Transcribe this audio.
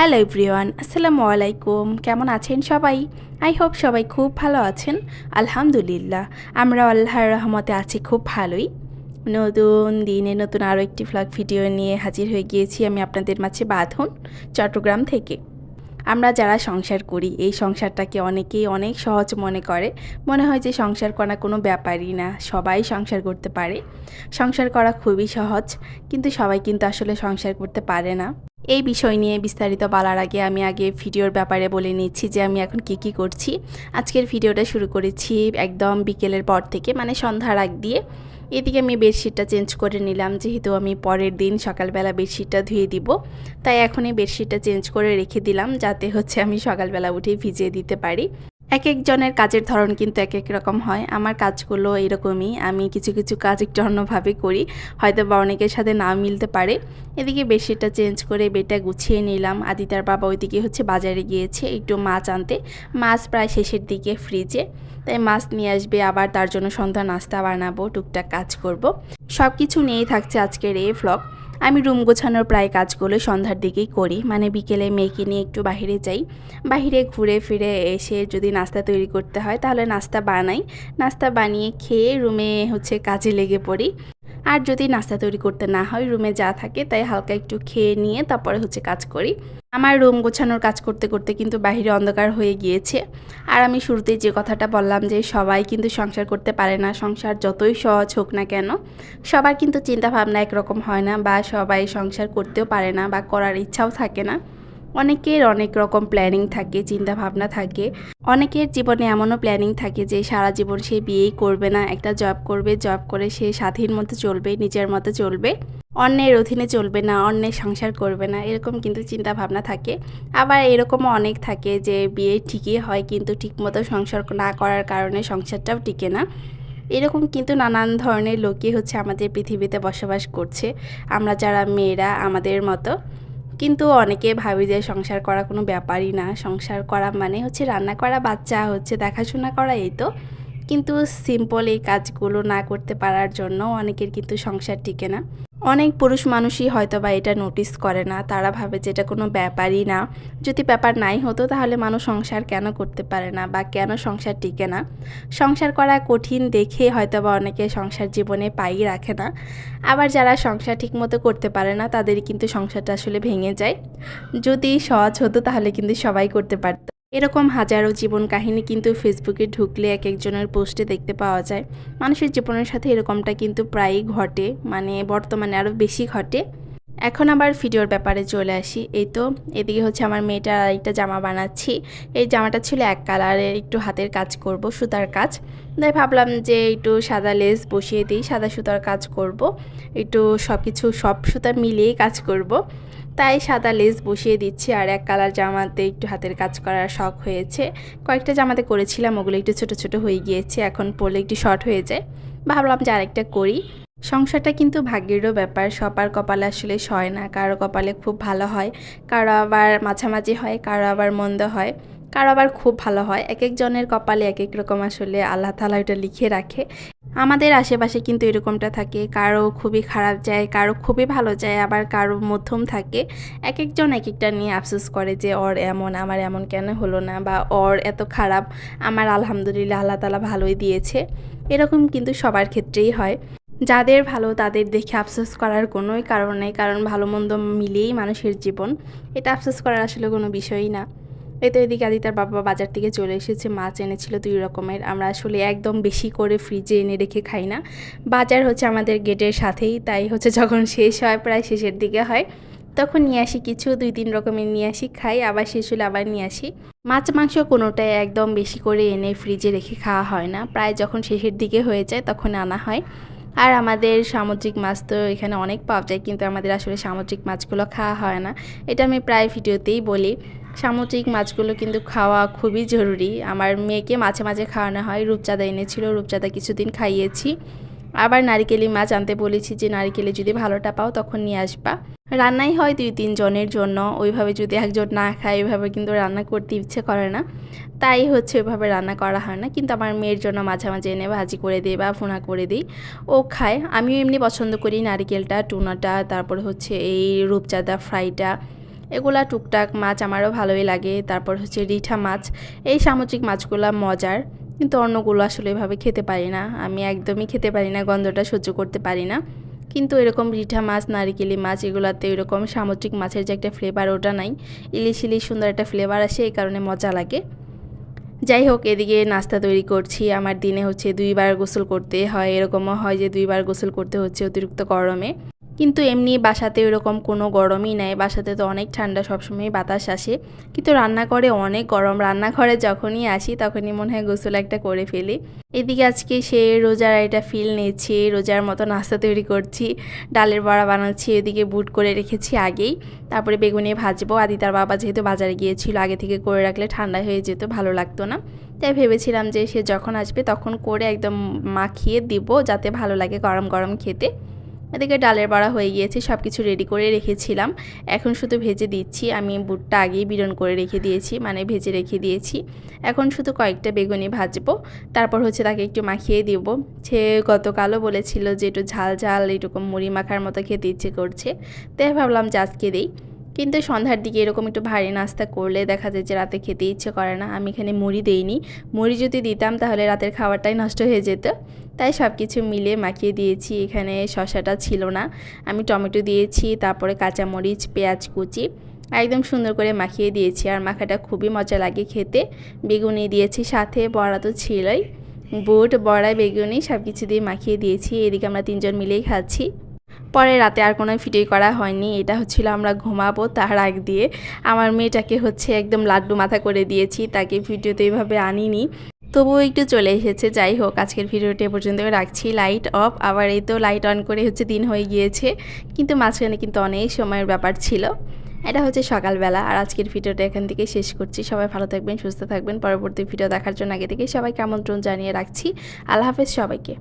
Hello everyone আসসালামু আলাইকুম। কেমন আছেন সবাই? আই হোপ সবাই খুব ভালো আছেন। আলহামদুলিল্লাহ আমরা আল্লাহর রহমতে আছি, খুব ভালোই। নতুন দিনে নতুন আরও একটি ফ্লগ ভিডিও নিয়ে হাজির হয়ে গিয়েছি আমি আপনাদের মাঝে বাঁধন, চট্টগ্রাম থেকে। আমরা যারা সংসার করি, এই সংসারটাকে অনেকেই অনেক সহজ মনে করে। মনে হয় যে সংসার করা কোনো ব্যাপারই না, সবাই সংসার করতে পারে। সংসার করা খুবই সহজ, কিন্তু সবাই কিন্তু আসলে সংসার করতে পারে না। এই বিষয় নিয়ে বিস্তারিত বলার আগে আমি আগে ভিডিওর ব্যাপারে বলে নিচ্ছি যে আমি এখন কি কি করছি। আজকের ভিডিওটা শুরু করেছি একদম বিকেলের পর থেকে মানে সন্ধ্যার আগ দিয়ে। এদিকে আমি বেডশিটটা চেঞ্জ করে নিলাম, যেহেতু আমি পরের দিন সকালবেলা বেডশিটটা ধুয়ে দিব। তাই এখনই বেডশিটটা চেঞ্জ করে রেখে দিলাম, যাতে হচ্ছে আমি সকালবেলা উঠে ভিজিয়ে দিতে পারি। এক একজনের কাজের ধরন কিন্তু এক এক রকম হয়। আমার কাজগুলো এরকমই। আমি কিছু কিছু কাজ একটু অন্যভাবে করি। হয়তো বা অনেকের সাথে না মিলতে পারে। এদিকে বেডশিটটা চেঞ্জ করে বেডটা গুছিয়ে নিলাম। আদিতার বাবা ওইদিকে হচ্ছে বাজারে গিয়েছে একটু মাছ আনতে। মাছ প্রায় শেষের দিকে ফ্রিজে। তাই মাছ নিয়ে আসবে, আবার তার জন্য সন্ধ্যা নাস্তা বানাবো, টুকটাক কাজ করব। সব কিছু নিয়েই থাকছে আজকের এই ভ্লগ আমি রুম গোছানোর প্রায় কাজগুলো সন্ধ্যার দিকেই করি। মানে বিকেলে মেয়েকে নিয়ে একটু বাহিরে যাই। বাহিরে ঘুরে ফিরে এসে যদি নাস্তা তৈরি করতে হয়, তাহলে নাস্তা বানাই। নাস্তা বানিয়ে খেয়ে রুমে হচ্ছে কাজে লেগে পড়ি। আর যদি নাস্তা তৈরি করতে না হয়, রুমে যা থাকে তাই হালকা একটু খেয়ে নিয়ে তারপরে হচ্ছে কাজ করি। আমার রুম গোছানোর কাজ করতে করতে কিন্তু বাহিরে অন্ধকার হয়ে গিয়েছে। আর আমি শুরুতেই যে কথাটা বললাম যে সবাই কিন্তু সংসার করতে পারে না, সংসার যতই সহজ হোক না কেন, সবার কিন্তু চিন্তা ভাবনা একরকম হয় না বা সবাই সংসার করতেও পারে না বা করার ইচ্ছাও থাকে না। অনেকের অনেক রকম প্ল্যানিং থাকে চিন্তা ভাবনা থাকে। অনেকের জীবনে এমনও প্ল্যানিং থাকে যে সারা জীবন সে বিয়েই করবে না, একটা জব করবে জব করে সে স্বাধীন মতো চলবে, নিজের মতো চলবে। অন্যের অধীনে চলবে না, অন্যের সংসার করবে না, এরকম কিন্তু চিন্তা ভাবনা থাকে। আবার এরকমও অনেক থাকে যে বিয়ে ঠিকই হয় কিন্তু ঠিকমতো সংসার না করার কারণে সংসারটাও টিকে না। এরকম কিন্তু নানান ধরনের লোকই হচ্ছে আমাদের পৃথিবীতে বসবাস করছে। আমরা যারা মেয়েরা, আমাদের মতো। কিন্তু অনেকে ভাবি যে সংসার করা কোনো ব্যাপারই না। সংসার করা মানে হচ্ছে রান্না করা, বাচ্চা হচ্ছে দেখাশোনা করা, এই তো। কিন্তু সিম্পল এই কাজগুলো না করতে পারার জন্য অনেকের কিন্তু সংসার টিকে না। অনেক পুরুষ মানুষই হয়তো বা এটা নোটিস করে না। তারা ভাবে যে এটা কোনো ব্যাপারই না। যদি ব্যাপার নাই হতো তাহলে মানুষ সংসার কেন করতে পারে না বা কেন সংসার টিকে না? সংসার করা কঠিন দেখে হয়তো বা অনেকে সংসার জীবনে পাই রাখে না। আবার যারা সংসার ঠিকমতো করতে পারে না তাদের কিন্তু সংসারটা আসলে ভেঙে যায়। যদি সহজ হতো তাহলে কিন্তু সবাই করতে পারত। এরকম হাজারো জীবন কাহিনী কিন্তু ফেসবুকে ঢুকলে এক একজনের পোস্টে দেখতে পাওয়া যায়। মানুষের জীবনের সাথে এরকমটা কিন্তু প্রায়ই ঘটে মানে বর্তমানে আরও বেশি ঘটে। এখন আবার ভিডিওর ব্যাপারে চলে আসি। এই তো, এদিকে হচ্ছে আমার মেয়েটার আরেকটা জামা বানাচ্ছি। এই জামাটা ছিল এক কালারের, একটু হাতের কাজ করব, সুতার কাজ। তাই ভাবলাম যে একটু সাদা লেস বসিয়ে দিই, সাদা সুতার কাজ করব। একটু সব কিছু সব সুতা মিলিয়েই কাজ করব। তাই সাদা লেস বসিয়ে দিচ্ছি আর এক কালার জামাতে একটু হাতের কাজ করার শখ হয়েছে। কয়েকটা জামাতে করেছিলাম, ওগুলো একটু ছোট ছোট হয়ে গিয়েছে, এখন পরলে একটু শর্ট হয়ে যায়। ভাবলাম যে আরেকটা করি। সংসারটা কিন্তু ভাগ্যেরও ব্যাপার, সবার কপালে আসলে সয় না, কারও কপালে খুব ভালো হয়, কারও আবার মাঝামাঝি হয়, কারও আবার মন্দ হয়। কারও আবার খুব ভালো হয়? এক একজনের কপালে এক এক রকম আসলে আল্লাহ তালা ওটা লিখে রাখে। আমাদের আশেপাশে কিন্তু এরকমটা থাকে। কারও খুবই খারাপ যায়, কারও খুবই ভালো যায়, আবার কারও মধ্যম থাকে। এক একজন এক একটা নিয়ে আফসোস করে যে ওর এমন, আমার এমন কেন হলো না? বা ওর এত খারাপ, আমার আলহামদুলিল্লাহ আল্লাহ তালা ভালোই দিয়েছে। এরকম কিন্তু সবার ক্ষেত্রেই হয়। যাদের ভালো, তাদের দেখে আফসোস করার কোনোই কারণ নেই। কারণ ভালো, মন্দ মিলিয়েই মানুষের জীবন। এটা আফসোস করার আসলে কোনো বিষয়ই না। এই তো এদিকে আদিতার বাবা বাজার থেকে চলে এসেছে, মাছ এনেছিল দুই রকমের। আমরা আসলে একদম বেশি করে ফ্রিজে এনে রেখে খাই না। বাজার হচ্ছে আমাদের গেটের সাথেই, তাই হচ্ছে যখন শেষ হয়, প্রায় শেষের দিকে হয়। তখন নিয়ে আসি কিছু, দুই তিন রকমের নিয়ে আসি, খাই, আবার শেষ হলে আবার নিয়ে আসি। মাছ মাংস কোনোটাই একদম বেশি করে এনে ফ্রিজে রেখে খাওয়া হয় না। প্রায় যখন শেষের দিকে হয়ে যায়, তখন আনা হয়। আর আমাদের সামুদ্রিক মাছ তো এখানে অনেক পাওয়া যায়, কিন্তু আমাদের আসলে সামুদ্রিক মাছগুলো খাওয়া হয় না। এটা আমি প্রায় ভিডিওতেই বলি। সামুদ্রিক মাছগুলো কিন্তু খাওয়া খুবই জরুরি। আমার মেয়েকে মাঝে মাঝে খাওয়ানো হয়। রূপচাঁদা এনেছিল। রূপচাঁদা কিছুদিন খাইয়েছি। আবার নারিকেলি মাছ আনতে বলেছি যে, নারিকেলে যদি ভালোটা পাও তখন নিয়ে আসবা। রান্নাই হয় দুই তিন জনের জন্য। ওইভাবে যদি একজন না খায় ওইভাবে কিন্তু রান্না করতে ইচ্ছে করে না। তাই হচ্ছে ওইভাবে রান্না করা হয় না। কিন্তু আমার মেয়ের জন্য মাঝে মাঝে এনে ভাজি করে দিই বা ফোনা করে দিই। ও খায়। আমিও এমনি পছন্দ করি নারিকেলটা, টুনাটা, তারপরে হচ্ছে এই রূপচাঁদা ফ্রাইটা। এগুলা টুকটাক মাছ আমারও ভালোই লাগে। তারপর হচ্ছে রিঠা মাছ। এই সামুদ্রিক মাছগুলা মজার, কিন্তু অন্যগুলো আসলে এভাবে খেতে পারি না। আমি একদমই খেতে পারি না, গন্ধটা সহ্য করতে পারি না। কিন্তু এরকম রিঠা মাছ, নারিকেলি মাছ, এগুলাতে এরকম সামুদ্রিক মাছের যে একটা ফ্লেভার ওটা নাই। ইলিশ ইলিশ সুন্দর একটা ফ্লেভার আসে, এই কারণে মজা লাগে। যাই হোক, এদিকে নাস্তা তৈরি করছি। আমার দিনে হচ্ছে দুইবার গোসল করতে হয়। এরকমও হয় যে দুইবার গোসল করতে হচ্ছে অতিরিক্ত গরমে। কিন্তু এমনি বাসাতে এরকম কোনো গরমই নাই। বাসাতে তো অনেক ঠান্ডা সবসময় বাতাস আসে। কিন্তু রান্নাঘরে অনেক গরম। রান্নাঘরে যখনই আসি, তখনই মনে হয় গোসল একটা করে ফেলি। এদিকে আজকে সে রোজার এটা ফিল নিচ্ছি রোজার মতো নাস্তা তৈরি করছি, ডালের বড়া বানাচ্ছি, এদিকে বুট করে রেখেছি আগেই। তারপরে বেগুনে ভাজবো। আদি তার বাবা যেহেতু বাজারে গিয়েছিল, আগে থেকে করে রাখলে ঠান্ডা হয়ে যেত, ভালো লাগতো না। তাই ভেবেছিলাম যে সে যখন আসবে, তখন করে একদম মাখিয়ে দিব, যাতে ভালো লাগে গরম গরম খেতে। এদিকে ডালের বড়া হয়ে গিয়েছে সব কিছু রেডি করে রেখেছিলাম। এখন শুধু ভেজে দিচ্ছি। আমি বুটটা আগেই বিরন করে রেখে দিয়েছি মানে ভেজে রেখে দিয়েছি। এখন শুধু কয়েকটা বেগুনি ভাজবো। তারপর হচ্ছে তাকে একটু মাখিয়ে দিব। সে গতকালও বলেছিল যে একটু ঝাল ঝাল, এরকম মুড়ি মাখার মতো খেতে ইচ্ছে করছে। তাই ভাবলাম যে আজকে দিই। কিন্তু সন্ধ্যার দিকে এরকম একটু ভারী নাস্তা করলে দেখা যায় যে রাতে খেতে ইচ্ছে করে না। আমি এখানে মুড়ি দেইনি। মুড়ি যদি দিতাম তাহলে রাতের খাবারটাই নষ্ট হয়ে যেত। তাই সব কিছু মিলে মাখিয়ে দিয়েছি। এখানে শশাটা ছিল না। আমি টমেটো দিয়েছি, তারপরে কাঁচামরিচ, পেঁয়াজ কুচি, একদম সুন্দর করে মাখিয়ে দিয়েছি। আর মাখাটা খুবই মজা লাগে খেতে। বেগুনি দিয়েছি সাথে, বড়া তো ছিলই। বুট বড়া বেগুনি সব কিছু দিয়ে মাখিয়ে দিয়েছি। এদিকে আমরা তিনজন মিলেই খাচ্ছি। পরে রাতে আর কোনো ভিডিও করা হয়নি। এটা হচ্ছিল আমরা ঘুমাবো তার আগ দিয়ে। আমার মেয়েটাকে হচ্ছে একদম লাড্ডু মাথা করে দিয়েছি, তাকে ভিডিওতে এইভাবে আনিনি। তবুও একটু চলে এসেছে, যাই হোক, আজকের ভিডিওটি পর্যন্ত রাখছি। লাইট অফ আবার এই তো লাইট অন করে হচ্ছে দিন হয়ে গিয়েছে, কিন্তু মাঝখানে কিন্তু অনেক সময়ের ব্যাপার ছিল। এটা হচ্ছে সকালবেলা, আর আজকের ভিডিওটা এখান থেকে শেষ করছি। সবাই ভালো থাকবেন, সুস্থ থাকবেন। পরবর্তী ভিডিও দেখার জন্য আগে থেকে সবাইকে আমন্ত্রণ জানিয়ে রাখছি। আল্লাহ হাফেজ সবাইকে।